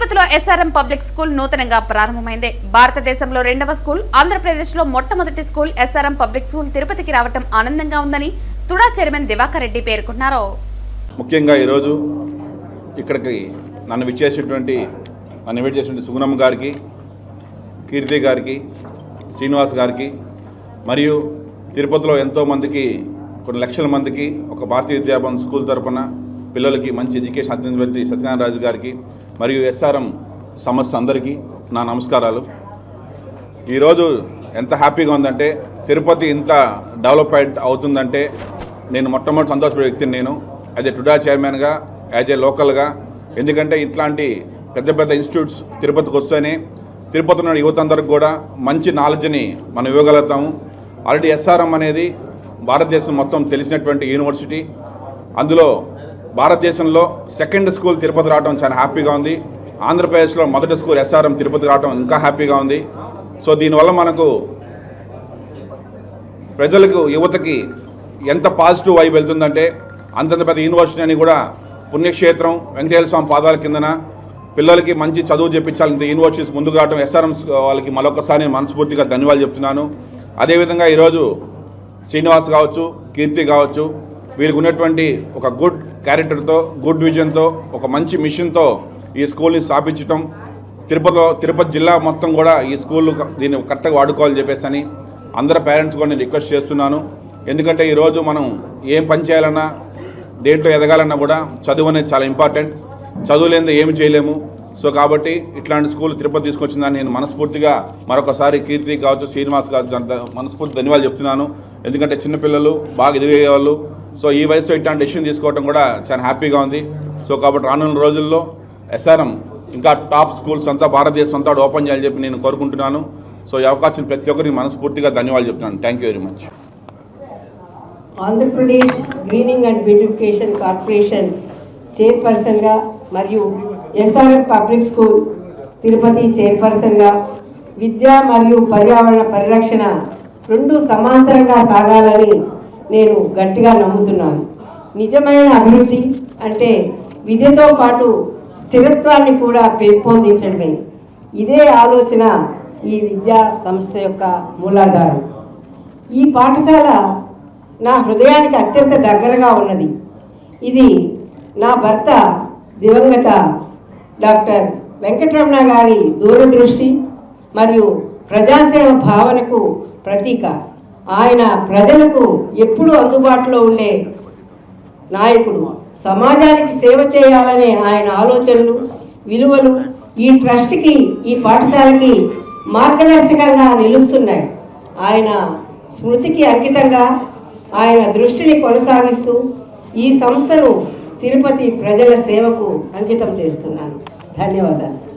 తిరుపతిలో SRM public school నూతనంగా ప్రారంభమైంది. భారతదేశంలో రెండవ స్కూల్ ఆంధ్రప్రదేశ్లో మొట్టమొదటి స్కూల్ ఎస్ఆర్ఎం పబ్లిక్ స్కూల్ తిరుపతికి రావటం ఆనందంగా ఉందని తుడా చైర్మన్ దివాకర్ రెడ్డి పేర్కొన్నారు. ముఖ్యంగా ఈరోజు ఇక్కడికి నన్ను విచ్చేసినటువంటి నన్ను ఇన్వైట్ చేసినటువంటి సుగుణమ్మ గారికి కీర్తి గారికి శ్రీనివాస్ గారికి మరియు తిరుపతిలో ఎంతోమందికి కొన్ని లక్షల మందికి ఒక భారతీయ విద్యాభవన్ స్కూల్ తరపున పిల్లలకి మంచి ఎడ్యుకేషన్ అందించినటువంటి సత్యనారాయణ రాజు గారికి. మరియు ఎస్ఆర్ఎం సమస్య అందరికీ నా నమస్కారాలు. ఈరోజు ఎంత హ్యాపీగా ఉందంటే తిరుపతి ఇంత డెవలప్మెంట్ అవుతుందంటే నేను మొట్టమొదటి సంతోషపడే వ్యక్తిని నేను. యాజ్ ఏ టుడా చైర్మన్గా యాజ్ ఏ లోకల్గా. ఎందుకంటే ఇట్లాంటి పెద్ద పెద్ద ఇన్స్టిట్యూట్స్ తిరుపతికి వస్తేనే తిరుపతి ఉన్న యువత అందరికి కూడా మంచి నాలెడ్జ్ని మనం ఇవ్వగలుగుతాము. ఆల్రెడీ ఎస్ఆర్ఎం అనేది భారతదేశం మొత్తం తెలిసినటువంటి యూనివర్సిటీ. అందులో భారతదేశంలో సెకండ్ స్కూల్ తిరుపతి రావడం చాలా హ్యాపీగా ఉంది. ఆంధ్రప్రదేశ్లో మొదటి స్కూల్ ఎస్ఆర్ఎం తిరుపతి రావడం ఇంకా హ్యాపీగా ఉంది. సో దీనివల్ల మనకు ప్రజలకు యువతకి ఎంత పాజిటివ్ వైపు వెళ్తుందంటే అంతంత పెద్ద యూనివర్సిటీ అని కూడా పుణ్యక్షేత్రం వెంకటేశ్వర స్వామి పాదాల కిందన పిల్లలకి మంచి చదువు చెప్పించాలంటే యూనివర్సిటీస్ ముందుకు రావడం ఎస్ఆర్ఎం వాళ్ళకి మరొకసారి మనస్ఫూర్తిగా ధన్యవాదాలు చెప్తున్నాను. అదేవిధంగా ఈరోజు శ్రీనివాస్ కావచ్చు కీర్తి కావచ్చు వీరికి ఉన్నటువంటి ఒక గుడ్ క్యారెక్టర్తో గుడ్ విజన్తో ఒక మంచి మిషన్తో ఈ స్కూల్ని స్థాపించడం తిరుపతిలో తిరుపతి జిల్లా మొత్తం కూడా ఈ స్కూల్ దీన్ని కరెక్ట్గా వాడుకోవాలని చెప్పేసి అని అందరు పేరెంట్స్ కూడా నేను రిక్వెస్ట్ చేస్తున్నాను. ఎందుకంటే ఈరోజు మనం ఏం పని చేయాలన్నా దేంట్లో ఎదగాలన్నా కూడా చదువు అనేది చాలా ఇంపార్టెంట్. చదువు లేనిదే ఏమి చేయలేము. సో కాబట్టి ఇట్లాంటి స్కూల్ తిరుపతి తీసుకొచ్చిందని నేను మనస్ఫూర్తిగా మరొకసారి కీర్తి కావచ్చు శ్రీనివాస్ కావచ్చు అంత మనస్ఫూర్తి ధన్యవాదాలు చెప్తున్నాను. ఎందుకంటే చిన్నపిల్లలు బాగా ఎదిగే వాళ్ళు సో ఈ వయసులో ఇట్లాంటి డెసిషన్ తీసుకోవడం కూడా చాలా హ్యాపీగా ఉంది. సో కాబట్టి రానున్న రోజుల్లో ఎస్ఆర్ఎం ఇంకా టాప్ స్కూల్స్ అంతా భారతదేశం అంతా ఓపెన్ చేయాలని చెప్పి నేను కోరుకుంటున్నాను. సో ఈ అవకాశం ప్రతి ఒక్కరికి మనస్ఫూర్తిగా ధన్యవాదాలు చెప్తున్నాను. Thank you very much Andhra Pradesh greening and beautification corporation చైర్పర్సన్గా మరియు ఎస్ఆర్ఎం పబ్లిక్ స్కూల్ తిరుపతి చైర్పర్సన్గా విద్య మరియు పర్యావరణ పరిరక్షణ రెండు సమాంతరంగా సాగాలని నేను గట్టిగా నమ్ముతున్నాను. నిజమైన అభివృద్ధి అంటే విద్యతో పాటు స్థిరత్వాన్ని కూడా పెంపొందించడమే. ఇదే ఆలోచన ఈ విద్యా సంస్థ యొక్క మూలాధారం. ఈ పాఠశాల నా హృదయానికి అత్యంత దగ్గరగా ఉన్నది. ఇది నా భర్త దివంగత డాక్టర్ వెంకటరమణ గారి దూరదృష్టి మరియు ప్రజాసేవ భావనకు ప్రతీక. ఆయన ప్రజలకు ఎప్పుడూ అందుబాటులో ఉండే నాయకుడు. సమాజానికి సేవ చేయాలనే ఆయన ఆలోచనలు విలువలు ఈ ట్రస్ట్కి ఈ పాఠశాలకి మార్గదర్శకంగా నిలుస్తున్నాయి. ఆయన స్మృతికి అంకితంగా ఆయన దృష్టిని కొనసాగిస్తూ ఈ సంస్థను తిరుపతి ప్రజల సేవకు అంకితం చేస్తున్నాను. ధన్యవాదాలు.